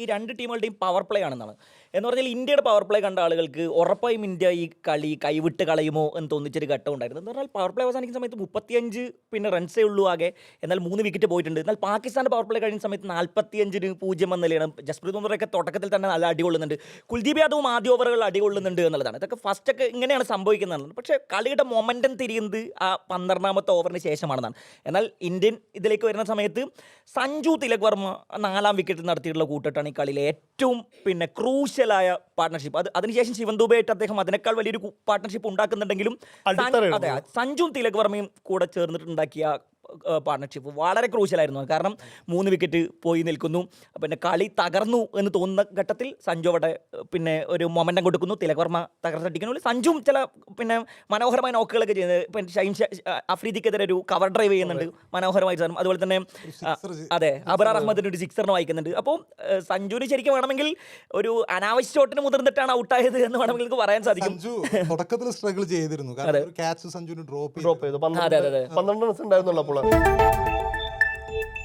ഈ രണ്ട് ടീമുകളുടെയും power play ആണെന്നാണ്. എന്ന് പറഞ്ഞാൽ ഇന്ത്യയുടെ പവർ പ്ലേ കണ്ട ആളുകൾക്ക് ഉറപ്പായും ഇന്ത്യ ഈ കളി കൈവിട്ട് കളയുമോ എന്ന് തോന്നിച്ചൊരു ഘട്ടം ഉണ്ടായിരുന്നു. എന്ന് പറഞ്ഞാൽ പവർ പ്ലേ അവസാനിക്കുന്ന സമയത്ത് മുപ്പത്തിയഞ്ച് പിന്നെ റൺസേ ഉള്ളൂ ആകെ. എന്നാൽ മൂന്ന് വിക്കറ്റ് പോയിട്ടുണ്ട്. എന്നാൽ പാകിസ്ഥാന്റെ പവർ പ്ലേ കഴിയുന്ന സമയത്ത് നാൽപ്പത്തിയഞ്ചിന് പൂജ്യം എന്ന നിലയാണ് ജസ്പ്രീത് ബുംറയൊക്കെ തുടക്കത്തിൽ തന്നെ നല്ല അടികൊള്ളുന്നുണ്ട് കുൽദീപ് യാദവും ആദ്യ ഓവറുകൾ അടികൊള്ളുന്നുണ്ട് എന്നുള്ളതാണ്. ഇതൊക്കെ ഫസ്റ്റ് ഒക്കെ ഇങ്ങനെയാണ് സംഭവിക്കുന്നതാണ് പക്ഷേ കളിയുടെ മൊമെന്റം തിരിയുന്നത് ആ പന്ത്രണ്ടാമത്തെ ഓവറിന് ശേഷമാണെന്നാണ്. എന്നാൽ ഇന്ത്യൻ ഇതിലേക്ക് വരുന്ന സമയത്ത് സഞ്ജു തിലക് വർമ്മ നാലാം വിക്കറ്റ് നടത്തിയിട്ടുള്ള കൂട്ടിട്ടാണ് ഈ കളിയിലെ ഏറ്റവും പിന്നെ ക്രൂഷ്യലായ പാർട്ണർഷിപ്പ് അത് അതിനുശേഷം ശിവൻ ദുബൈയായിട്ട് അദ്ദേഹം അതിനേക്കാൾ വലിയൊരു പാർട്ണർഷിപ്പ് ഉണ്ടാക്കുന്നുണ്ടെങ്കിലും അതെ സഞ്ജുവും തിലക് വർമ്മയും കൂടെ ചേർന്നിട്ടുണ്ടാക്കിയ പാർട്ണർഷിപ്പ് വളരെ ക്രൂഷ്യലായിരുന്നു കാരണം മൂന്ന് വിക്കറ്റ് പോയി നിൽക്കുന്നു. പിന്നെ കളി തകർന്നു എന്ന് തോന്നുന്ന ഘട്ടത്തിൽ സഞ്ജു അവിടെ പിന്നെ ഒരു മൊമെന്റം കൊടുക്കുന്നു. തിലക് വർമ്മ തകർത്തടിക്കുന്നു സഞ്ജുവും ചില പിന്നെ മനോഹരമായ നോക്കുകളൊക്കെ ചെയ്യുന്നത്. പിന്നെ ഷൈം അഫ്രീദിക്കെതിരെ ഒരു കവർ ഡ്രൈവ് ചെയ്യുന്നുണ്ട്. മനോഹരമായി സാറും അതുപോലെ തന്നെ അതെ അബ്രാർ അഹമ്മദിന്റെ ഒരു സിക്സറിന് വായിക്കുന്നുണ്ട്. അപ്പോൾ സഞ്ജുവിന് ശരിക്കും വേണമെങ്കിൽ ഒരു അനാവശ്യ ഷോട്ടിന് മുതിർന്നിട്ടാണ് ഔട്ടായത് എന്ന് വേണമെങ്കിൽ നമുക്ക് പറയാൻ സാധിക്കും. സഞ്ജു തുടക്കത്തിൽ സ്ട്രഗിൾ ചെയ്തിരുന്നു. കാരണം ഒരു ക്യാച്ച് സഞ്ജുവിന് ഡ്രോപ്പ് ഡ്രോപ്പ് ചെയ്തു. അതെ, അതെ, അതെ. പന്ത്രണ്ട് പന്ത്രണ്ട് റൺസ് ഉണ്ടായിരുന്നുള്ളൂ ইনশাল্লাহ